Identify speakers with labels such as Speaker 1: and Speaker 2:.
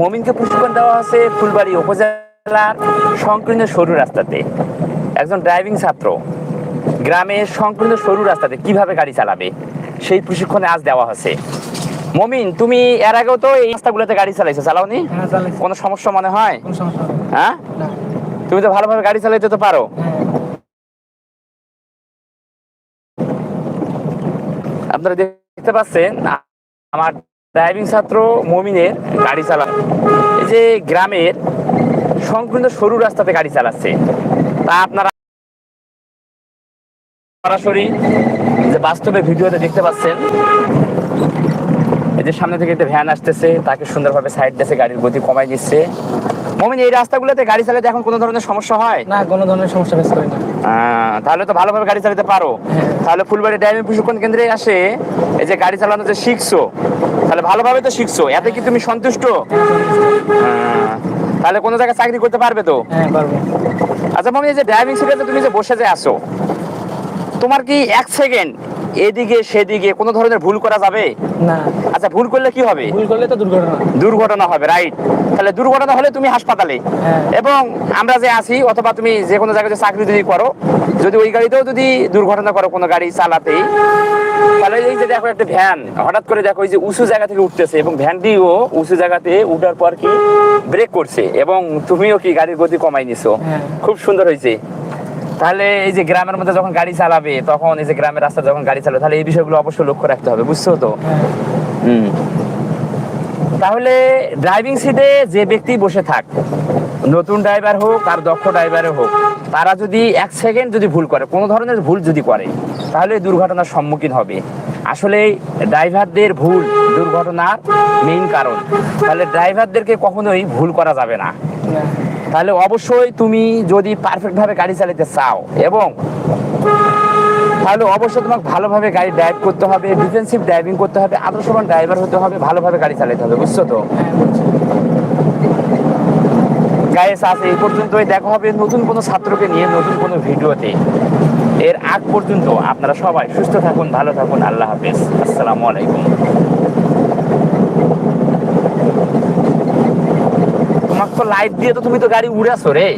Speaker 1: মমিনকে প্রশিক্ষণ দেওয়া আছে ফুলবাড়ি উপজেলার সংকীর্ণ সরু রাস্তাতে। একজন ড্রাইভিং ছাত্র গ্রামে সংকীর্ণ সরু রাস্তাতে কীভাবে গাড়ি চালাবে সেই প্রশিক্ষণে আজ দেওয়া হচ্ছে মমিন তুমি এর আগেও তো এই রাস্তাগুলোতে গাড়ি চালাইছো চালাওনি?
Speaker 2: হ্যাঁ
Speaker 1: কোনো সমস্যা মনে হয়। হ্যাঁ তুমি তো ভালোভাবে গাড়ি চালাইতে তো পারো।
Speaker 2: হ্যাঁ।
Speaker 1: আপনারা দেখতে পাচ্ছেন আমার ড্রাইভিং ছাত্র মমিনের গাড়ি চালা এই যে গ্রামের সংকীর্ণ সরু রাস্তাতে গাড়ি চালাচ্ছে। তা আপনারা সরাসরি যে বাস্তবে ভিডিওতে দেখতে পাচ্ছেন এই যে সামনে থেকে একটা ভ্যান আসতেছে তাকে সুন্দরভাবে সাইড দিয়েছে গাড়ির গতি কমাই দিচ্ছে মমিন এই রাস্তাগুলোতে গাড়ি চালাতে এখন কোনো ধরনের সমস্যা হয়?
Speaker 2: না কোনো ধরনের সমস্যা ফেস করি না।
Speaker 1: তাহলে তো ভালোভাবে গাড়ি চালাতে পারো।
Speaker 2: হ্যাঁ।
Speaker 1: তাহলে ফুলবাড়ি ড্রাইভিং প্রশিক্ষণ কেন্দ্রে আসে এই যে গাড়ি চালানো যে শিখছো তাহলে ভালোভাবে তো শিখছো। এতে কি তুমি সন্তুষ্ট? তাহলে কোনো জায়গায় চাকরি করতে পারবে তো?
Speaker 2: হ্যাঁ
Speaker 1: আচ্ছা মামি এই যে ড্রাইভিং সিটে তুমি যে বসে যে আসো তোমার কি এক সেকেন্ড এদিকে সেদিকে কোনো ধরনের ভুল করা যাবে?
Speaker 2: না।
Speaker 1: আচ্ছা ভুল করলে কি হবে?
Speaker 2: ভুল করলে তো দুর্ঘটনা।
Speaker 1: দুর্ঘটনা হবে রাইট তাহলে দুর্ঘটনা হলে তুমি হাসপাতালে।
Speaker 2: হ্যাঁ।
Speaker 1: এবং আমরা যে আছি অথবা তুমি যে কোনো জায়গায় চাকরি যদি করো যদি ওই গাড়িতেও যদি দুর্ঘটনা করো কোনো গাড়ি চালাতে তাহলে এই যে দেখো একটা ভ্যান হঠাৎ করে দেখো এই যে উঁচু জায়গা থেকে উঠতেছে এবং ভ্যানটিও উঁচু জায়গাতে উঠার পর কি ব্রেক করছে এবং তুমিও কি গাড়ির গতি কমাই নিছো?
Speaker 2: হ্যাঁ।
Speaker 1: খুব সুন্দর হয়েছে। তাহলে এই যে গ্রামের মধ্যে যখন গাড়ি চালাবে, তখন এই যে গ্রামের রাস্তা যখন গাড়ি চালাবে, তাহলে এই বিষয়গুলো অবশ্যই লক্ষ্য রাখতে হবে, বুঝছ তো? হুম। তাহলে ড্রাইভিং সিটে যে ব্যক্তি বসে থাক, নতুন ড্রাইভার হোক আর দক্ষ ড্রাইভারে হোক, তারা যদি এক সেকেন্ড যদি ভুল করে, কোনো ধরনের ভুল যদি করে, তাহলে দুর্ঘটনার সম্মুখীন হবে। আসলে ড্রাইভারদের ভুল দুর্ঘটনার মেইন কারণ, তাহলে ড্রাইভারদেরকে কখনোই ভুল করা যাবে না। তাহলে অবশ্যই তুমি যদি পারফেক্ট ভাবে গাড়ি চালাতে চাও এবং তাহলে অবশ্যই তোমাকে ভালোভাবে গাড়ি ড্রাইভ করতে হবে ডিফেন্সিভ ড্রাইভিং করতে হবে, আদর্শবান ড্রাইভার হতে হবে, ভালোভাবে গাড়ি চালাতে হবে, বুঝছ তো?
Speaker 2: বুঝছি
Speaker 1: আছে এই পর্যন্তই। দেখা হবে নতুন কোনো ছাত্রকে নিয়ে নতুন কোনো ভিডিওতে। এর আগ পর্যন্ত আপনারা সবাই সুস্থ থাকুন, ভালো থাকুন, আল্লাহ হাফেজ। আসসালামু আলাইকুম তোমাকে তো লাইট দিয়ে তো তুমি তো গাড়ি উড়াছো রে।